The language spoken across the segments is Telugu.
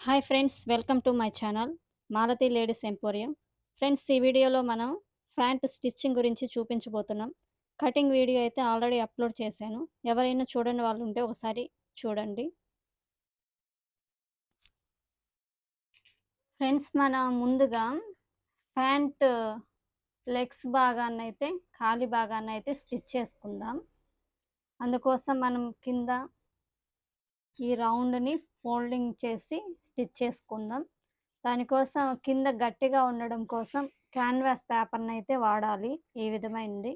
Hi friends welcome to my channel Malathi ladies emporium. Friends ఈ వీడియోలో మనం ఫ్యాంట్ స్టిచ్చింగ్ గురించి చూపించబోతున్నాం. కటింగ్ వీడియో అయితే ఆల్రెడీ అప్లోడ్ చేశాను. ఎవరైనా చూడని వాళ్ళు ఉంటే ఒకసారి చూడండి. ఫ్రెండ్స్ మన ముందుగా ప్యాంట్ లెగ్స్ భాగాన్ని అయితే ఖాళీ భాగాన్ని అయితే స్టిచ్ చేసుకుందాం. అందుకోసం మనం కింద ఈ రౌండ్ని ఫోల్డింగ్ చేసి స్టిచ్ చేసుకుందాం. దానికోసం కింద గట్టిగా ఉండడం కోసం క్యాన్వాస్ పేపర్ని అయితే వాడాలి. ఈ విధమైనది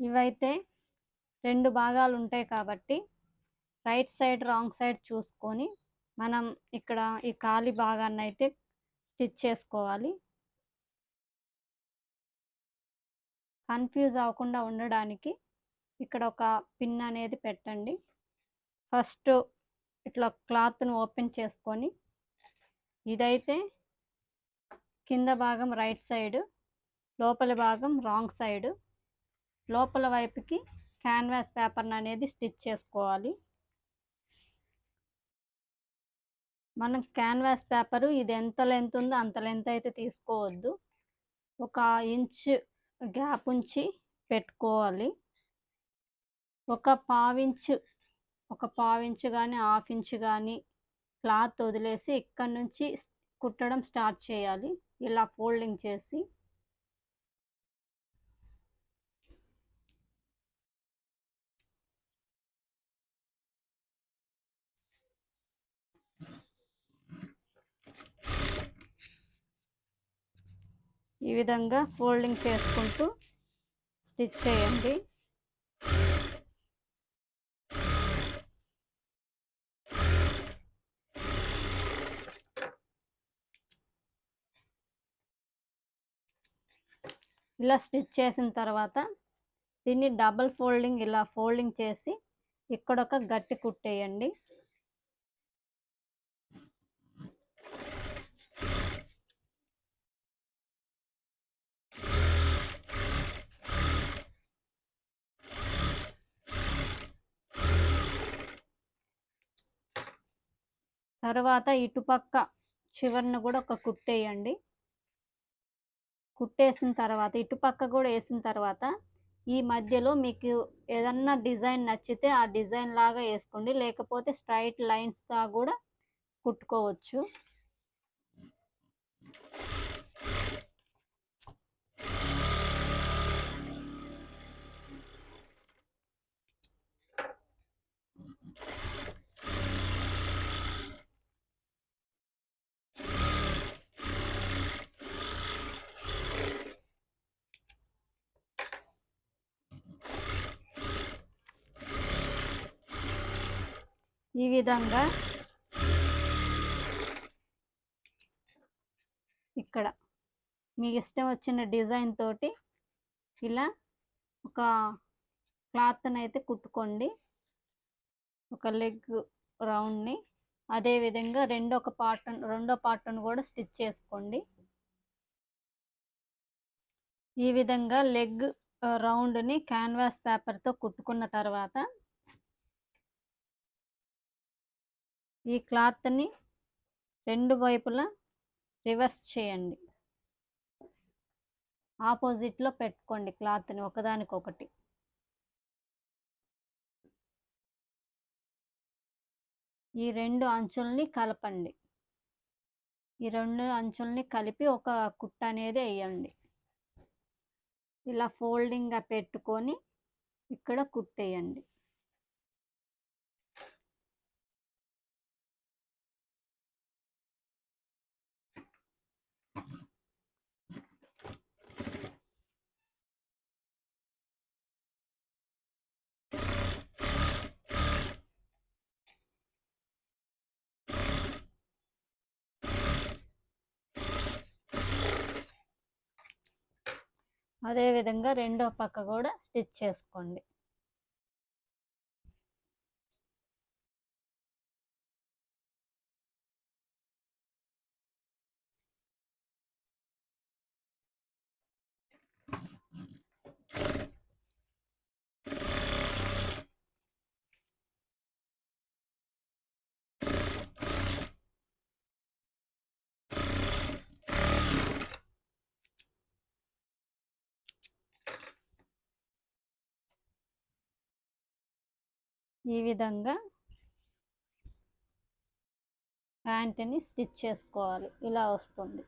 ఇవైతే రెండు భాగాలు ఉంటాయి కాబట్టి రైట్ సైడ్ రాంగ్ సైడ్ చూసుకొని మనం ఇక్కడ ఈ ఖాళీ భాగాన్ని అయితే స్టిచ్ చేసుకోవాలి. కన్ఫ్యూజ్ అవ్వకుండా ఉండడానికి ఇక్కడ ఒక పిన్ అనేది పెట్టండి. ఫస్ట్ ఇట్లా క్లాత్ను ఓపెన్ చేసుకొని ఇదైతే కింద భాగం రైట్ సైడ్ లోపల భాగం రాంగ్ సైడ్ లోపల వైపుకి క్యాన్వాస్ పేపర్ని అనేది స్టిచ్ చేసుకోవాలి. మనం క్యాన్వాస్ పేపరు ఇది ఎంత లెంత్ ఉందో అంత లెంత్ అయితే తీసుకోవద్దు. ఒక ఇంచ్ గ్యాప్ ఉంచి పెట్టుకోవాలి. ఒక పావించు ఒక పావించు కానీ హాఫ్ ఇంచ్ కానీ క్లాత్ వదిలేసి ఇక్కడ నుంచి కుట్టడం స్టార్ట్ చేయాలి. ఇలా ఫోల్డింగ్ చేసి ఈ విధంగా ఫోల్డింగ్ చేసుకుంటూ స్టిచ్ చేయండి. ఇలా స్టిచ్ చేసిన తర్వాత దీన్ని డబల్ ఫోల్డింగ్ ఇలా ఫోల్డింగ్ చేసి ఇక్కడ ఒక గట్టి కుట్టేయండి. తర్వాత ఇటుపక్క చివరిని కూడా ఒక కుట్టేయండి. కుట్టేసిన తర్వాత ఇటుపక్క కూడా వేసిన తర్వాత ఈ మధ్యలో మీకు ఏదన్నా డిజైన్ నచ్చితే ఆ డిజైన్ లాగా వేసుకోండి. లేకపోతే స్ట్రైట్ లైన్స్గా కూడా కుట్టుకోవచ్చు. ఈ విధంగా ఇక్కడ మీకు ఇష్టం వచ్చిన డిజైన్ తోటి ఇలా ఒక క్లాత్ని అయితే కుట్టుకోండి. ఒక లెగ్ రౌండ్ని అదేవిధంగా రెండో ఒక రెండో పార్ట్ను కూడా స్టిచ్ చేసుకోండి. ఈ విధంగా లెగ్ రౌండ్ని క్యాన్వాస్ పేపర్తో కుట్టుకున్న తర్వాత ఈ క్లాత్ని రెండు వైపులా రివర్స్ చేయండి. ఆపోజిట్లో పెట్టుకోండి క్లాత్ని ఒకదానికొకటి. ఈ రెండు అంచుల్ని కలపండి. ఈ రెండు అంచుల్ని కలిపి ఒక కుట్ట అనేది వేయండి. ఇలా ఫోల్డింగ్గా పెట్టుకొని ఇక్కడ కుట్టేయండి. అదేవిధంగా రెండో పక్క కూడా స్టిచ్ చేసుకోండి. ఈ విధంగా ప్యాంట్ని స్టిచ్ చేసుకోవాలి. ఇలా వస్తుంది.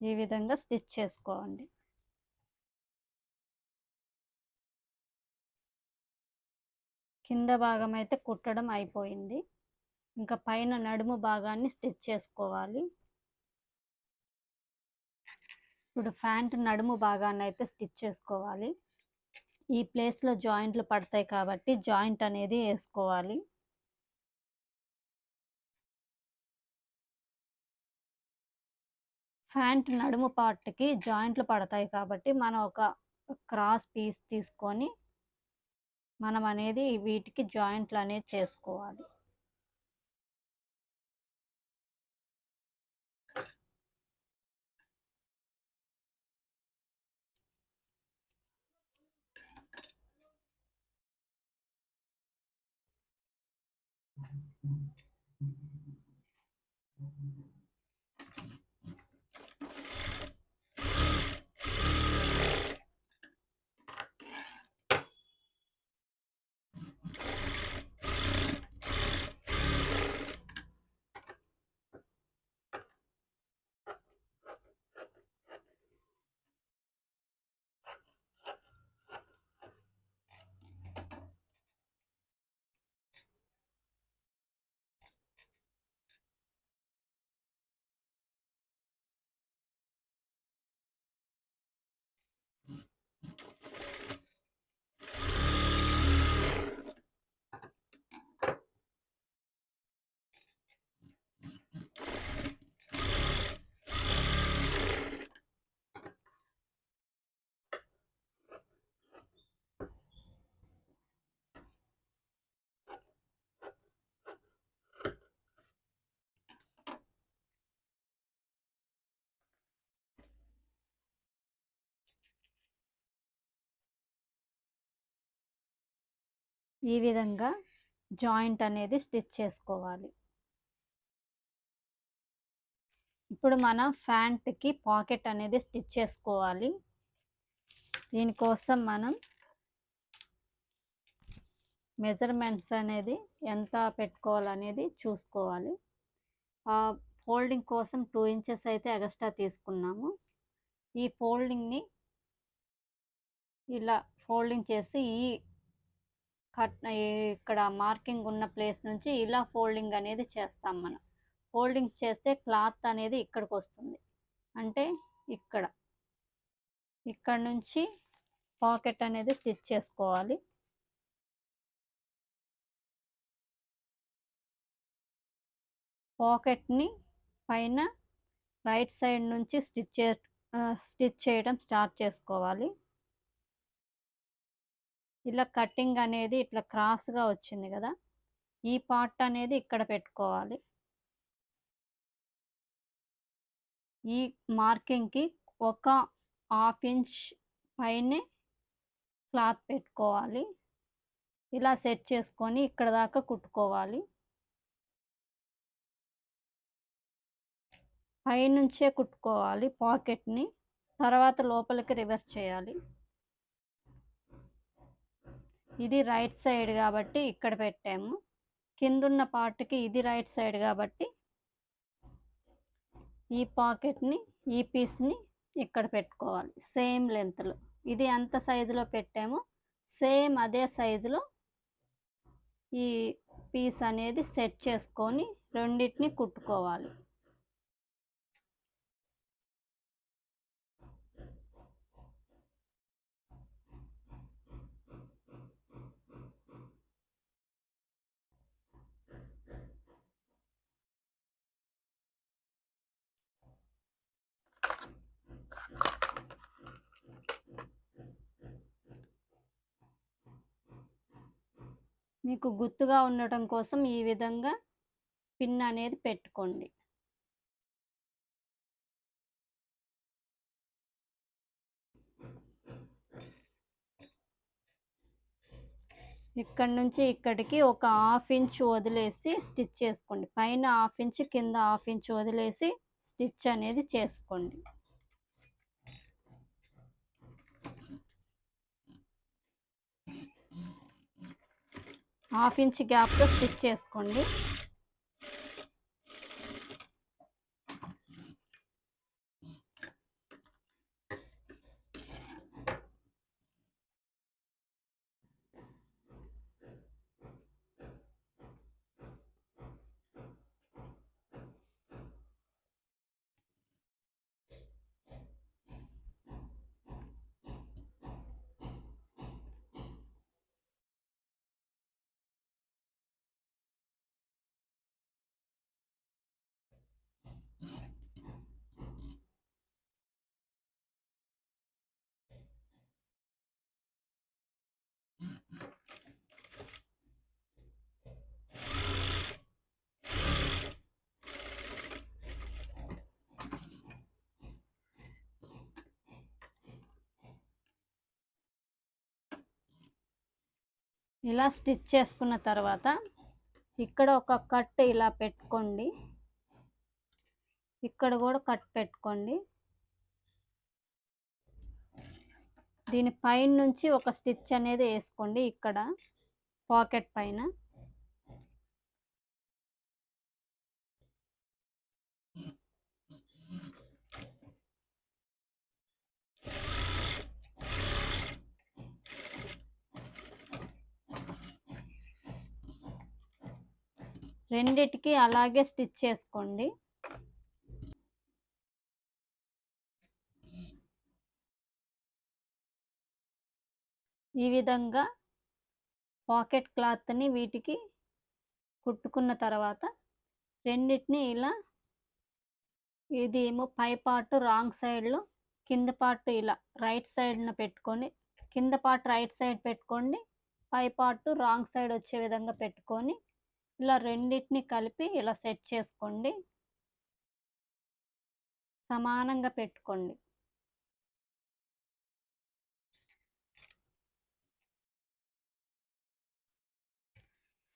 ఈ విధంగా స్టిచ్ చేసుకోండి. కింద భాగం అయితే కుట్టడం అయిపోయింది. ఇంకా పైన నడుము భాగాన్ని స్టిచ్ చేసుకోవాలి. ఇప్పుడు ప్యాంట్ నడుము భాగాన్ని అయితే స్టిచ్ చేసుకోవాలి. ఈ ప్లేస్లో జాయింట్లు పడతాయి కాబట్టి జాయింట్ అనేది వేసుకోవాలి. ప్యాంట్ నడుము పార్ట్కి జాయింట్లు పడతాయి కాబట్టి మనం ఒక క్రాస్ పీస్ తీసుకొని మనం అనేది వీటికి జాయింట్లు అనేది చేసుకోవాలి. Thank you. ఈ విధంగా జాయింట్ అనేది స్టిచ్ చేసుకోవాలి. ఇప్పుడు మనం ఫ్యాంట్కి పాకెట్ అనేది స్టిచ్ చేసుకోవాలి. దీనికోసం మనం మెజర్మెంట్స్ అనేది ఎంత పెట్టుకోవాలనేది చూసుకోవాలి. ఫోల్డింగ్ కోసం టూ ఇంచెస్ అయితే ఎగస్ట్రా తీసుకున్నాము. ఈ ఫోల్డింగ్ని ఇలా ఫోల్డింగ్ చేసి ఈ కట్ ఇక్కడ మార్కింగ్ ఉన్న ప్లేస్ నుంచి ఇలా ఫోల్డింగ్ అనేది చేస్తాం మనం. ఫోల్డింగ్ చేస్తే క్లాత్ అనేది ఇక్కడికి వస్తుంది అంటే ఇక్కడ. ఇక్కడ నుంచి పాకెట్ అనేది స్టిచ్ చేసుకోవాలి. పాకెట్ని పైన రైట్ సైడ్ నుంచి స్టిచ్ స్టిచ్ చేయడం స్టార్ట్ చేసుకోవాలి. ఇలా కటింగ్ అనేది ఇట్లా క్రాస్గా వచ్చింది కదా! ఈ పార్ట్ అనేది ఇక్కడ పెట్టుకోవాలి. ఈ మార్కింగ్కి ఒక హాఫ్ ఇంచ్ పైనే క్లాత్ పెట్టుకోవాలి. ఇలా సెట్ చేసుకొని ఇక్కడ దాకా కుట్టుకోవాలి. పైనుంచే కుట్టుకోవాలి పాకెట్ని. తర్వాత లోపలికి రివర్స్ చేయాలి. ఇది రైట్ సైడ్ కాబట్టి ఇక్కడ పెట్టాము. కిందున్న పార్ట్కి ఇది రైట్ సైడ్ కాబట్టి ఈ పాకెట్ని ఈ పీస్ని ఇక్కడ పెట్టుకోవాలి. సేమ్ లెంత్లో. ఇది ఎంత సైజులో పెట్టామో సేమ్ అదే సైజులో ఈ పీస్ అనేది సెట్ చేసుకొని రెండింటిని కుట్టుకోవాలి. మీకు గుర్తుగా ఉండటం కోసం ఈ విధంగా పిన్ అనేది పెట్టుకోండి. ఇక్కడ నుంచి ఇక్కడికి ఒక హాఫ్ ఇంచ్ వదిలేసి స్టిచ్ చేసుకోండి. పైన హాఫ్ ఇంచ్ కింద హాఫ్ ఇంచ్ వదిలేసి స్టిచ్ అనేది చేసుకోండి. హాఫ్ ఇంచ్ గ్యాప్తో స్టిచ్ చేసుకోండి. ఇలా స్టిచ్ చేసుకున్న తర్వాత ఇక్కడ ఒక కట్ ఇలా పెట్టుకోండి. ఇక్కడ కూడా కట్ పెట్టుకోండి. దీని పైన నుంచి ఒక స్టిచ్ అనేది వేసుకోండి. ఇక్కడ పాకెట్ పైన. రెండిటికి అలాగే స్టిచ్ చేసుకోండి. ఈ విధంగా పాకెట్ క్లాత్ని వీటికి కుట్టుకున్న తర్వాత రెండిటిని ఇలా ఇది ఏమో పై పార్ట్ రాంగ్ సైడ్లో కింద పార్ట్ ఇలా రైట్ సైడ్న పెట్టుకొని కింద పార్ట్ రైట్ సైడ్ పెట్టుకోండి పై పార్ట్ రాంగ్ సైడ్ వచ్చే విధంగా పెట్టుకొని ఇలా రెండింటిని కలిపి ఇలా సెట్ చేసుకోండి. సమానంగా పెట్టుకోండి.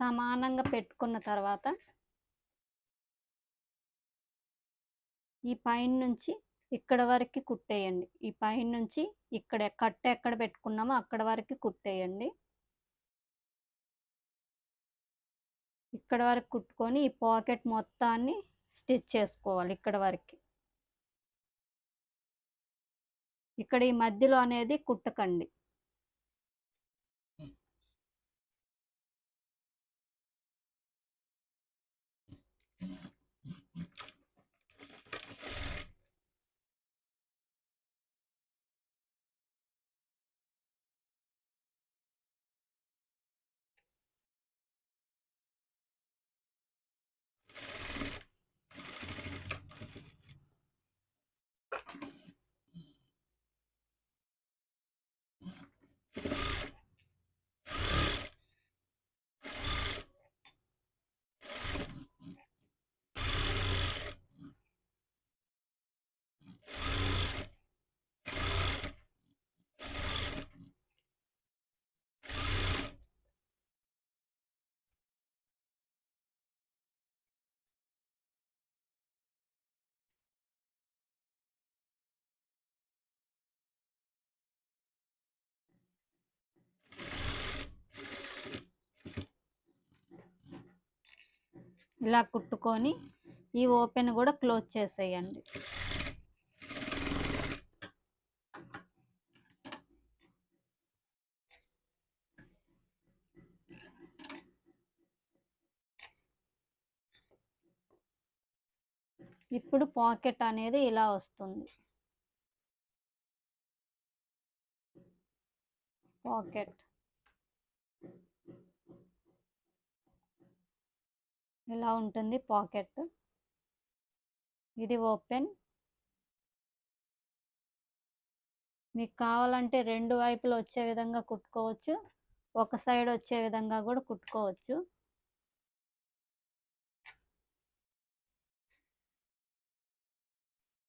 సమానంగా పెట్టుకున్న తర్వాత ఈ పైన నుంచి ఇక్కడ వరకు కుట్టేయండి. ఈ పైన నుంచి ఇక్కడ కట్ట ఎక్కడ పెట్టుకున్నామో అక్కడ వరకు కుట్టేయండి. ఇక్కడ వరకు కుట్టుకొని ఈ పాకెట్ మొత్తాన్ని స్టిచ్ చేసుకోవాలి ఇక్కడ వరకు. ఇక్కడ ఈ మధ్యలో అనేది కుట్టకండి. ఇలా కుట్టుకొని ఈ ఓపెన్ కూడా క్లోజ్ చేసేయండి. ఇప్పుడు పాకెట్ అనేది ఇలా వస్తుంది. పాకెట్. ఇలా ఉంటుంది పాకెట్. ఇది ఓపెన్. మీకు కావాలంటే రెండు వైపులు వచ్చే విధంగా కుట్టుకోవచ్చు. ఒక సైడ్ వచ్చే విధంగా కూడా కుట్టుకోవచ్చు.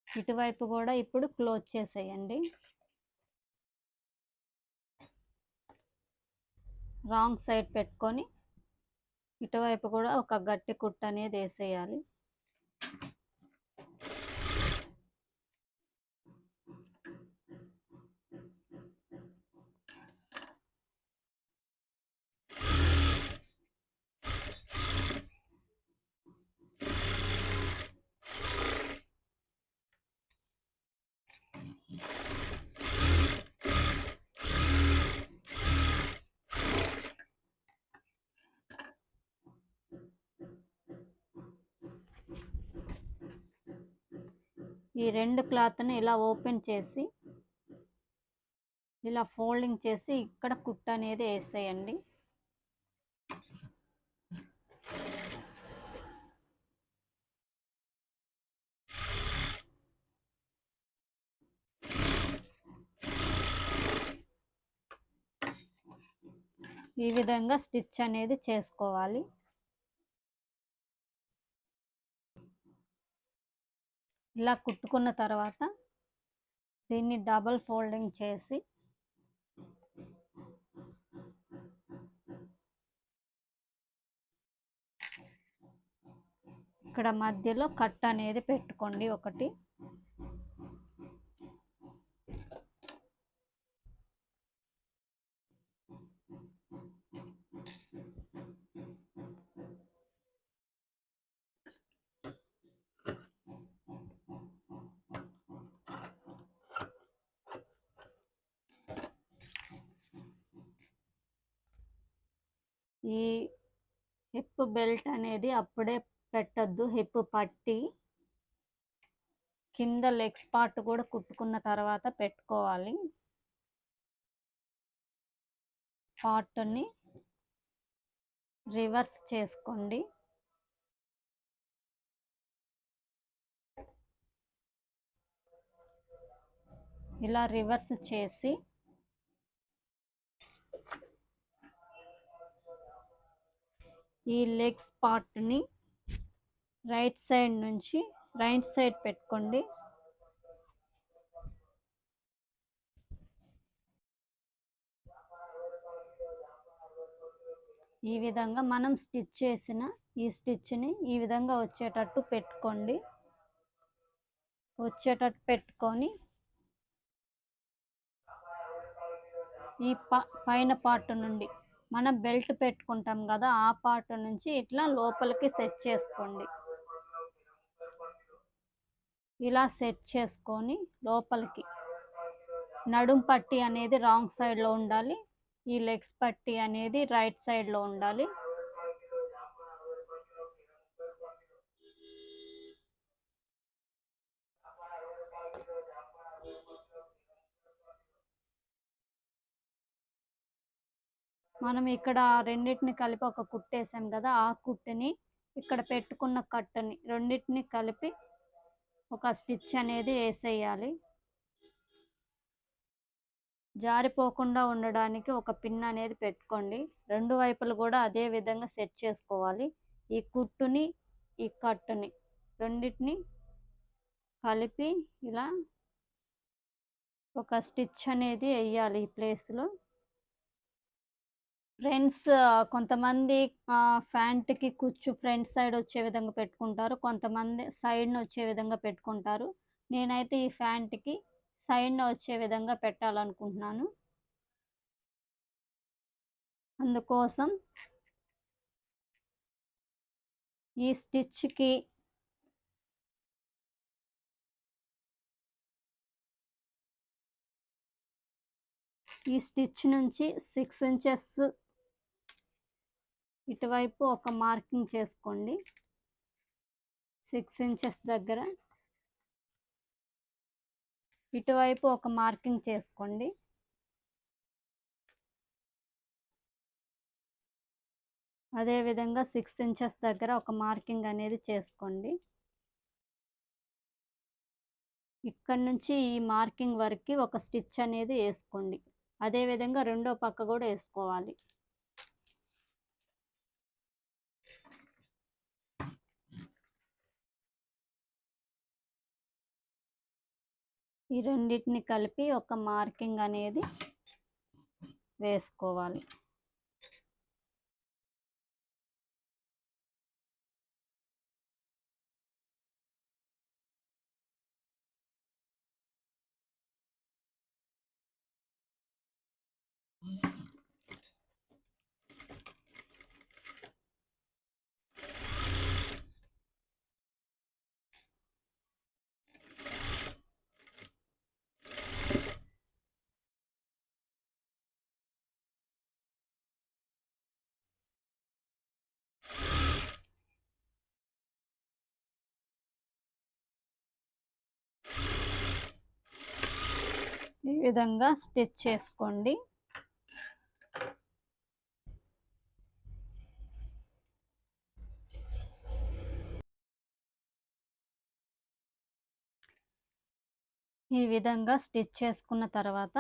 ఇటువైపు కూడా ఇప్పుడు క్లోజ్ చేసేయండి. రాంగ్ సైడ్ పెట్టుకొని ఇటువైపు కూడా ఒక గట్టి కుట్టు అనేది వేసేయాలి. ఈ రెండు క్లాత్ని ఇలా ఓపెన్ చేసి ఇలా ఫోల్డింగ్ చేసి ఇక్కడ కుట్ అనేది వేసేయండి. ఈ విధంగా స్టిచ్ అనేది చేసుకోవాలి. ఇలా కుట్టుకున్న తర్వాత దీన్ని డబల్ ఫోల్డింగ్ చేసి ఇక్కడ మధ్యలో కట్ అనేది పెట్టుకోండి ఒకటి. ఈ హిప్ బెల్ట్ అనేది అప్పుడే పెట్టద్దు. హిప్ పట్టి కింద లెగ్స్ పార్ట్ కూడా కుట్టుకున్న తర్వాత పెట్టుకోవాలి. పార్ట్ని రివర్స్ చేసుకోండి. ఇలా రివర్స్ చేసి ఈ లెగ్స్ పార్ట్ని రైట్ సైడ్ నుంచి రైట్ సైడ్ పెట్టుకోండి. ఈ విధంగా మనం స్టిచ్ చేసిన ఈ స్టిచ్ని ఈ విధంగా వచ్చేటట్టు పెట్టుకోండి. వచ్చేటట్టు పెట్టుకొని ఈ పైన పార్ట్ నుండి మనం బెల్ట్ పెట్టుకుంటాం కదా ఆ పార్ట్ నుంచి ఇట్లా లోపలికి సెట్ చేసుకోండి. ఇలా సెట్ చేసుకొని లోపలికి. నడుం పట్టి అనేది రాంగ్ సైడ్లో ఉండాలి ఈ లెగ్స్ పట్టి అనేది రైట్ సైడ్లో ఉండాలి. మనం ఇక్కడ రెండింటిని కలిపి ఒక కుట్టేసాం కదా ఆ కుట్టుని ఇక్కడ పెట్టుకున్న కట్టుని రెండింటిని కలిపి ఒక స్టిచ్ అనేది వేసేయాలి. జారిపోకుండా ఉండడానికి ఒక పిన్ అనేది పెట్టుకోండి. రెండు వైపులు కూడా అదే విధంగా సెట్ చేసుకోవాలి. ఈ కుట్టుని ఈ కట్టుని రెండింటిని కలిపి ఇలా ఒక స్టిచ్ అనేది వేయాలి ఈ ప్లేస్లో. ఫ్రెండ్స్ కొంతమంది ఫ్యాంట్కి కుచ్చు ఫ్రంట్ సైడ్ వచ్చే విధంగా పెట్టుకుంటారు. కొంతమంది సైడ్ను వచ్చే విధంగా పెట్టుకుంటారు. నేనైతే ఈ ఫ్యాంట్కి సైడ్న వచ్చే విధంగా పెట్టాలనుకుంటున్నాను. అందుకోసం ఈ స్టిచ్కి ఈ స్టిచ్ నుంచి సిక్స్ ఇంచెస్ ఇటువైపు ఒక మార్కింగ్ చేసుకోండి. సిక్స్ ఇంచెస్ దగ్గర. ఇటువైపు ఒక మార్కింగ్ చేసుకోండి. అదేవిధంగా సిక్స్ ఇంచెస్ దగ్గర ఒక మార్కింగ్ అనేది చేసుకోండి. ఇక్కడ నుంచి ఈ మార్కింగ్ వరకు ఒక స్టిచ్ అనేది వేసుకోండి. అదేవిధంగా రెండో పక్క కూడా వేసుకోవాలి. ఈ రెండింటిని కలిపి ఒక మార్కింగ్ అనేది వేసుకోవాలి ఈ విధంగా స్టిచ్ చేసుకోండి. ఈ విధంగా స్టిచ్ చేసుకున్న తర్వాత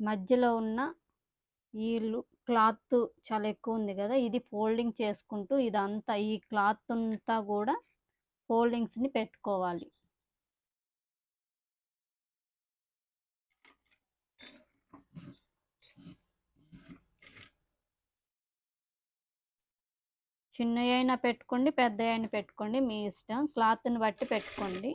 మధ్యలో ఉన్న ఈ క్లాత్ చాలా ఎక్కువ ఉంది కదా ఇది ఫోల్డింగ్ చేసుకుంటూ ఇదంతా ఈ క్లాత్ అంతా కూడా ఫోల్డింగ్స్ని పెట్టుకోవాలి. చిన్నవి అయినా పెట్టుకోండి పెద్ద అయినా పెట్టుకోండి మీ ఇష్టం. క్లాత్ని బట్టి పెట్టుకోండి.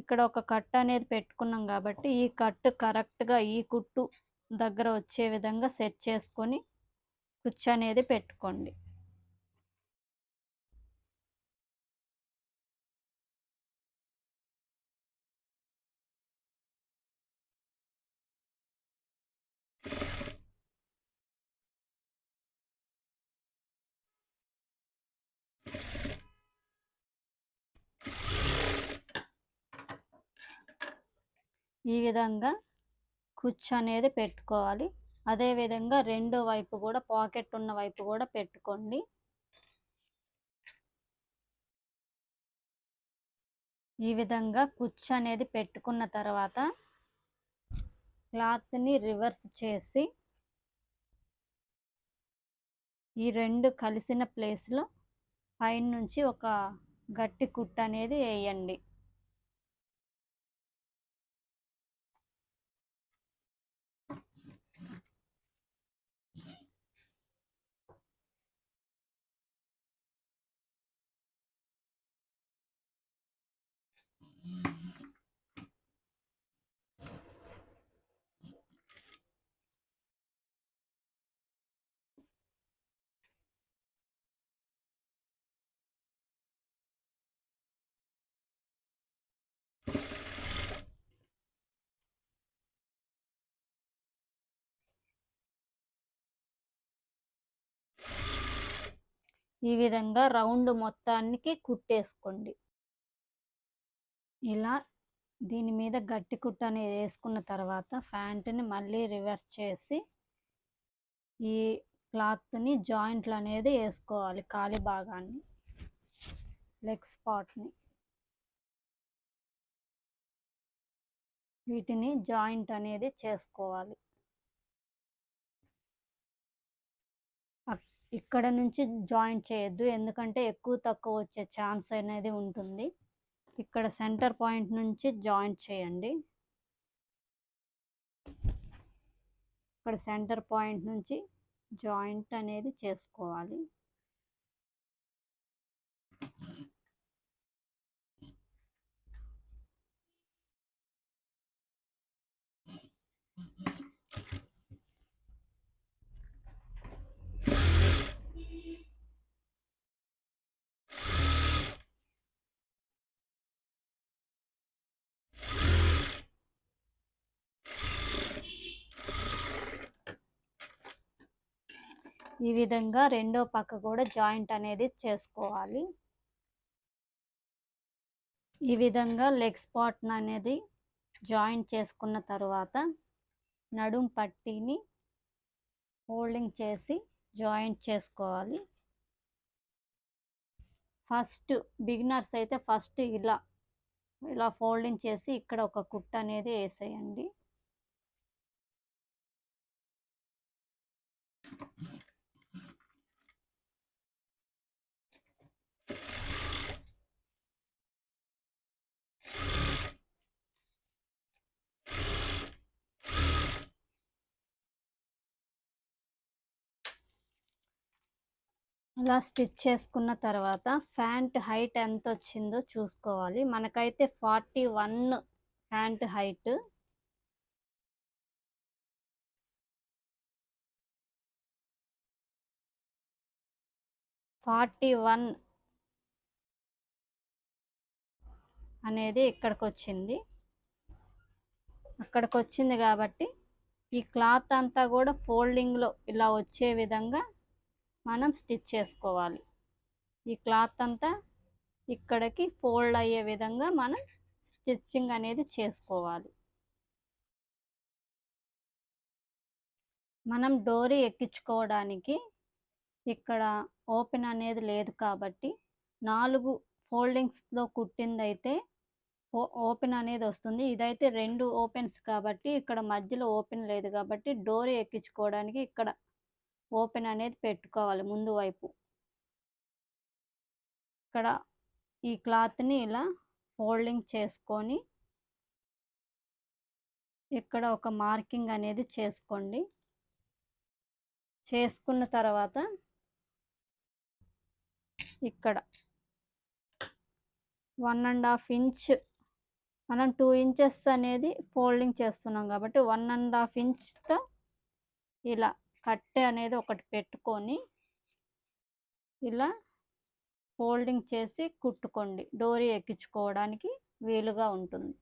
ఇక్కడ ఒక కట్ అనేది పెట్టుకున్నాం కాబట్టి ఈ కట్ కరెక్ట్గా ఈ కుట్టు దగ్గర వచ్చే విధంగా సెట్ చేసుకొని కుచ్చు అనేది పెట్టుకోండి. ఈ విధంగా కుచ్చు అనేది పెట్టుకోవాలి. అదేవిధంగా రెండో వైపు కూడా పాకెట్ ఉన్న వైపు కూడా పెట్టుకోండి. ఈ విధంగా కుచ్చు అనేది పెట్టుకున్న తర్వాత క్లాత్ని రివర్స్ చేసి ఈ రెండు కలిసిన ప్లేస్లో పైన నుంచి ఒక గట్టి కుట్టు అనేది వేయండి. ఈ విధంగా రౌండ్ మొత్తానికి కుట్టేసుకోండి. ఇలా దీని మీద గట్టి కుట్ట అనేది వేసుకున్న తర్వాత ప్యాంటుని మళ్ళీ రివర్స్ చేసి ఈ క్లాత్ని జాయింట్లు అనేది వేసుకోవాలి కాలి భాగాన్ని లెగ్ స్పాట్ని. వీటిని జాయింట్ అనేది చేసుకోవాలి. ఇక్కడ నుంచి జాయింట్ చేయొద్దు ఎందుకంటే ఎక్కువ తక్కువ వచ్చే ఛాన్స్ అనేది ఉంటుంది. ఇక్కడ సెంటర్ పాయింట్ నుంచి జాయింట్ చేయండి. ఇక్కడ సెంటర్ పాయింట్ నుంచి జాయింట్ అనేది చేసుకోవాలి. ఈ విధంగా రెండో పక్క కూడా జాయింట్ అనేది చేసుకోవాలి. ఈ విధంగా లెగ్ స్పాట్ అనేది జాయింట్ చేసుకున్న తర్వాత నడుం పట్టీని ఫోల్డింగ్ చేసి జాయింట్ చేసుకోవాలి. ఫస్ట్ బిగినర్స్ అయితే ఫస్ట్ ఇలా ఇలా ఫోల్డింగ్ చేసి ఇక్కడ ఒక కుట్ట అనేది వేసేయండి. అలా స్టిచ్ చేసుకున్న తర్వాత ప్యాంట్ హైట్ ఎంత వచ్చిందో చూసుకోవాలి. మనకైతే forty one pant height. Forty one అనేది ఇక్కడికి వచ్చింది అక్కడికి వచ్చింది కాబట్టి ఈ క్లాత్ అంతా కూడా ఫోల్డింగ్లో ఇలా వచ్చే విధంగా మనం స్టిచ్ చేసుకోవాలి. ఈ క్లాత్ అంతా ఇక్కడికి ఫోల్డ్ అయ్యే విధంగా మనం స్టిచ్చింగ్ అనేది చేసుకోవాలి. మనం డోరీ ఎక్కించుకోవడానికి ఇక్కడ ఓపెన్ అనేది లేదు కాబట్టి నాలుగు ఫోల్డింగ్స్లో కుట్టిందైతే ఓపెన్ అనేది వస్తుంది. ఇదైతే రెండు ఓపెన్స్ కాబట్టి ఇక్కడ మధ్యలో ఓపెన్ లేదు కాబట్టి డోరీ ఎక్కించుకోవడానికి ఇక్కడ ఓపెన్ అనేది పెట్టుకోవాలి ముందు వైపు. ఇక్కడ ఈ క్లాత్ని ఇలా ఫోల్డింగ్ చేసుకొని ఇక్కడ ఒక మార్కింగ్ అనేది చేసుకోండి. చేసుకున్న తర్వాత ఇక్కడ వన్ అండ్ హాఫ్ ఇంచ్ మనం టూ ఇంచెస్ అనేది ఫోల్డింగ్ చేస్తున్నాం కాబట్టి వన్ అండ్ హాఫ్ ఇంచ్తో ఇలా కట్టె అనేది ఒకటి పెట్టుకొని ఇలా ఫోల్డింగ్ చేసి కుట్టుకోండి. డోరీ ఎక్కించుకోవడానికి వీలుగా ఉంటుంది.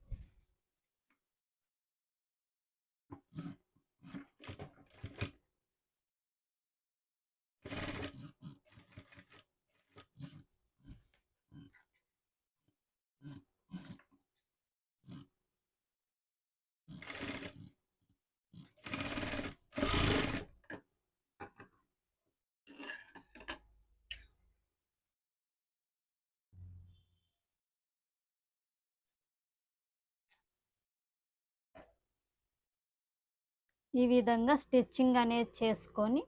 ఈ విధంగా స్టిచ్చింగ్ అనేది చేసుకొని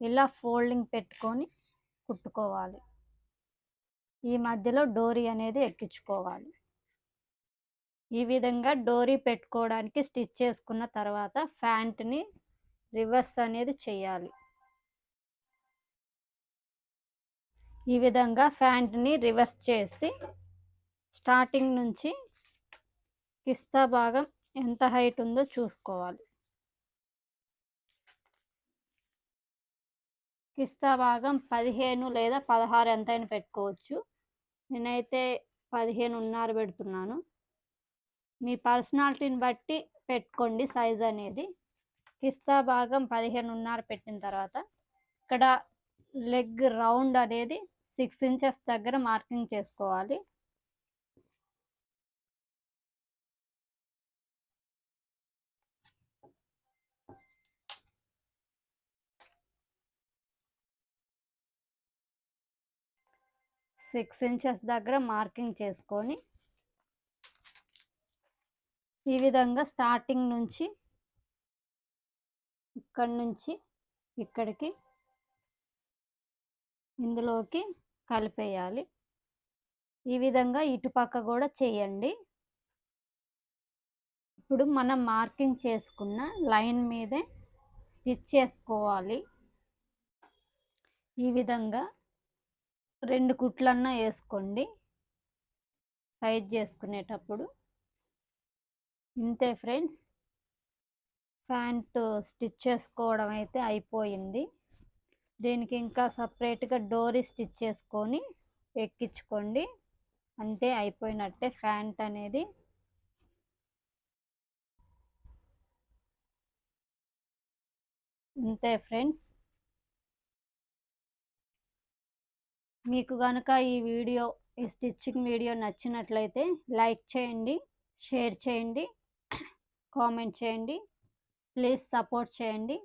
ఇలా ఫోల్డింగ్ పెట్టుకొని కుట్టుకోవాలి. ఈ మధ్యలో డోరీ అనేది ఎక్కించుకోవాలి. ఈ విధంగా డోరీ పెట్టుకోవడానికి స్టిచ్ చేసుకున్న తర్వాత ఫ్యాంట్ని రివర్స్ అనేది చేయాలి. ఈ విధంగా ఫ్యాంట్ని రివర్స్ చేసి స్టార్టింగ్ నుంచి కిస్తా భాగం ఎంత హైట్ ఉందో చూసుకోవాలి. కిస్తా భాగం పదిహేను లేదా పదహారు ఎంతైనా పెట్టుకోవచ్చు. నేనైతే పదిహేను ఉన్నారు పెడుతున్నాను. మీ పర్సనాలిటీని బట్టి పెట్టుకోండి సైజ్ అనేది. కిస్తా భాగం పదిహేను ఉన్నారు పెట్టిన తర్వాత ఇక్కడ లెగ్ రౌండ్ అనేది సిక్స్ ఇంచెస్ దగ్గర మార్కింగ్ చేసుకోవాలి. సిక్స్ ఇంచెస్ దగ్గర మార్కింగ్ చేసుకొని ఈ విధంగా స్టార్టింగ్ నుంచి ఇక్కడ నుంచి ఇక్కడికి ఇందులోకి కలిపేయాలి. ఈ విధంగా ఇటుపక్క కూడా చేయండి. ఇప్పుడు మనం మార్కింగ్ చేసుకున్న లైన్ మీదే స్టిచ్ చేసుకోవాలి. ఈ విధంగా రెండు కుట్లన్నా వేసుకోండి సైజ్ చేసుకునేటప్పుడు. ఇంతే ఫ్రెండ్స్. ప్యాంట్ స్టిచ్ చేసుకోవడం అయితే అయిపోయింది. దీనికి ఇంకా సపరేట్గా డోరీ స్టిచ్ చేసుకొని ఎక్కించుకోండి. అంతే అయిపోయినట్టే ప్యాంట్ అనేది. అంతే ఫ్రెండ్స్. మీకు కనుక ఈ వీడియో ఈ స్టిచ్చింగ్ వీడియో నచ్చినట్లయితే లైక్ చేయండి షేర్ చేయండి కామెంట్ చేయండి ప్లీజ్ సపోర్ట్ చేయండి.